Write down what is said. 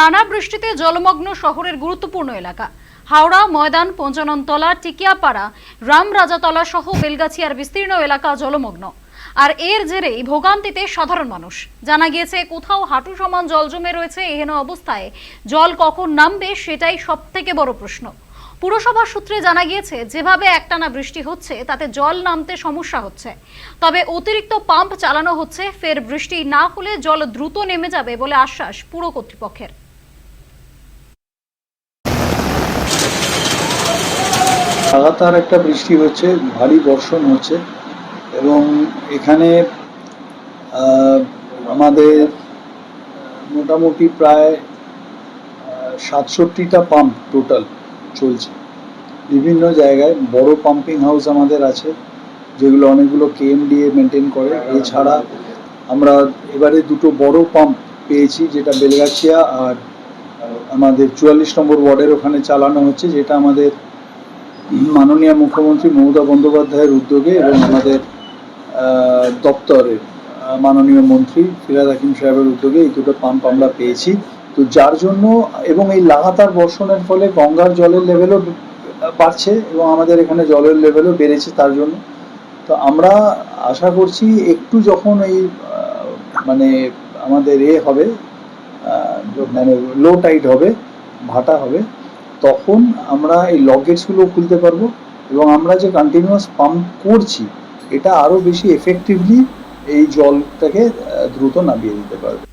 টানা বৃষ্টিতে জলমগ্ন শহরের গুরুত্বপূর্ণ এলাকা। হাওড়া, ময়দান, পঞ্চাননতলা, টিকিয়াপাড়া, রামরাজাতলা সহ বেলগাছিয়ার বিস্তীর্ণ এলাকা জলমগ্ন। আর এর জেরেই ভোগান্তিতে সাধারণ মানুষ। জানা গিয়েছে, কোথাও হাঁটু সমান জল জমে রয়েছে এহেন অবস্থায়। জল কখন নামবে সেটাই সব থেকে বড় প্রশ্ন। পুরসভার সূত্রে জানা গিয়েছে, যেভাবে একটানা বৃষ্টি হচ্ছে, তাতে জল নামতে সমস্যা হচ্ছে। তবে অতিরিক্ত পাম্প চালানো হচ্ছে, ফের বৃষ্টি না হলে জল দ্রুত নেমে যাবে বলে আশ্বাস পুর কর্তৃপক্ষের। লাগাতার একটা বৃষ্টি হচ্ছে, ভারী বর্ষণ হচ্ছে এবং এখানে আমাদের মোটামুটি প্রায় সাতষট্টিটা পাম্প টোটাল চলছে। বিভিন্ন জায়গায় বড় পাম্পিং হাউস আমাদের আছে, যেগুলো অনেকগুলো কে এম কেএমডিএ মেনটেন করে। এছাড়া আমরা এবারে দুটো বড় পাম্প পেয়েছি, যেটা বেলগাছিয়া আর আমাদের চুয়াল্লিশ নম্বর ওয়ার্ডের ওখানে চালানো হচ্ছে, যেটা আমাদের মাননীয় মুখ্যমন্ত্রী মমতা বন্দ্যোপাধ্যায়ের উদ্যোগে এবং আমাদের দপ্তরের মাননীয় মন্ত্রী ফিরাদ হাকিম সাহেবের উদ্যোগে এই দুটো পাম্প আমরা পেয়েছি। তো যার জন্য এবং এই লাগাতার বর্ষণের ফলে গঙ্গার জলের লেভেলও বাড়ছে এবং আমাদের এখানে জলের লেভেলও বেড়েছে তার জন্য। তো আমরা আশা করছি একটু যখন এই মানে আমাদের এ হবে মানে লো টাইট হবে, ভাটা হবে তখন আমরা এই লগেটসগুলো খুলতে পারব এবং আমরা যে কন্টিনিউয়াস পাম্প করছি, এটা আরও বেশি এফেক্টিভলি এই জলটাকে দ্রুত নামিয়ে দিতে পারবে।